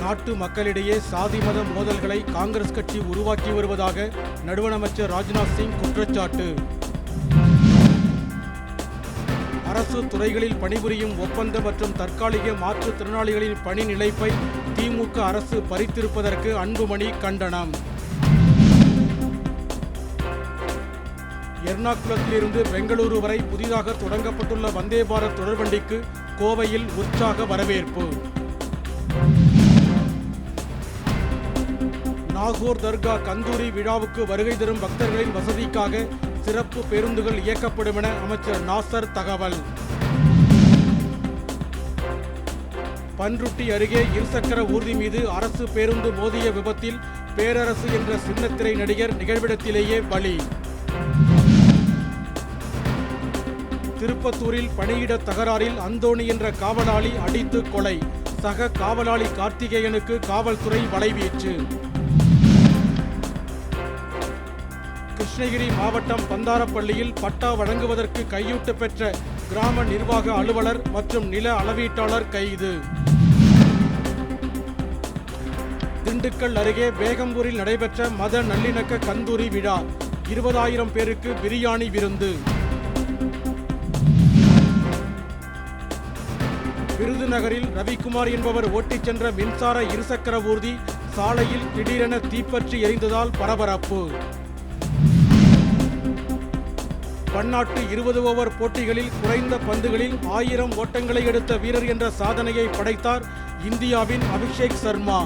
நாட்டு மக்களிடையே சாதி மத மோதல்களை காங்கிரஸ் கட்சி உருவாக்கி வருவதாக நடுவண் அமைச்சர் ராஜ்நாத் சிங் குற்றச்சாட்டு. அரசு துறைகளில் பணிபுரியும் ஒப்பந்த மற்றும் தற்காலிக மாற்றுத்திறனாளிகளின் பணி நிலைப்பை திமுக அரசு பறித்திருப்பதற்கு அன்புமணி கண்டனம். எர்ணாகுளத்திலிருந்து பெங்களூரு வரை புதிதாக தொடங்கப்பட்டுள்ள வந்தே பாரத் தொடர்வண்டிக்கு கோவையில் உற்சாக வரவேற்பு. நாகூர் தர்கா கந்தூரி விழாவுக்கு வருகை தரும் பக்தர்களின் வசதிக்காக சிறப்பு பேருந்துகள் இயக்கப்படும் என அமைச்சர் நாசர் தகவல். பன்ருட்டி அருகே இருசக்கர ஊர்தி மீது அரசு பேருந்து மோதிய விபத்தில் பேரரசு என்ற சின்னத்திரை நடிகர் நிகழ்விடத்திலேயே பலி. திருப்பத்தூரில் பணியிட தகராறில் அந்தோணி என்ற காவலாளி அடித்து கொலை. சக காவலாளி கார்த்திகேயனுக்கு காவல்துறை வலைவீச்சு. கிருஷ்ணகிரி மாவட்டம் பந்தாரப்பள்ளியில் பட்டா வழங்குவதற்கு கையூட்டு பெற்ற கிராம நிர்வாக அலுவலர் மற்றும் நில அளவீட்டாளர் கைது. திண்டுக்கல் அருகே பேகம்பூரில் நடைபெற்ற மத நல்லிணக்க கந்தூரி விழா. இருபதாயிரம் பேருக்கு பிரியாணி விருந்து. விருதுநகரில் ரவிக்குமார் என்பவர் ஓட்டிச் சென்ற மின்சார இருசக்கர ஊர்தி சாலையில் திடீரென தீப்பற்றி எரிந்ததால் பரபரப்பு. பன்னாட்டு இருபது ஓவர் போட்டிகளில் குறைந்த பந்துகளில் ஆயிரம் ஓட்டங்களை எடுத்த வீரர் என்ற சாதனையை படைத்தார் இந்தியாவின் அபிஷேக் சர்மா.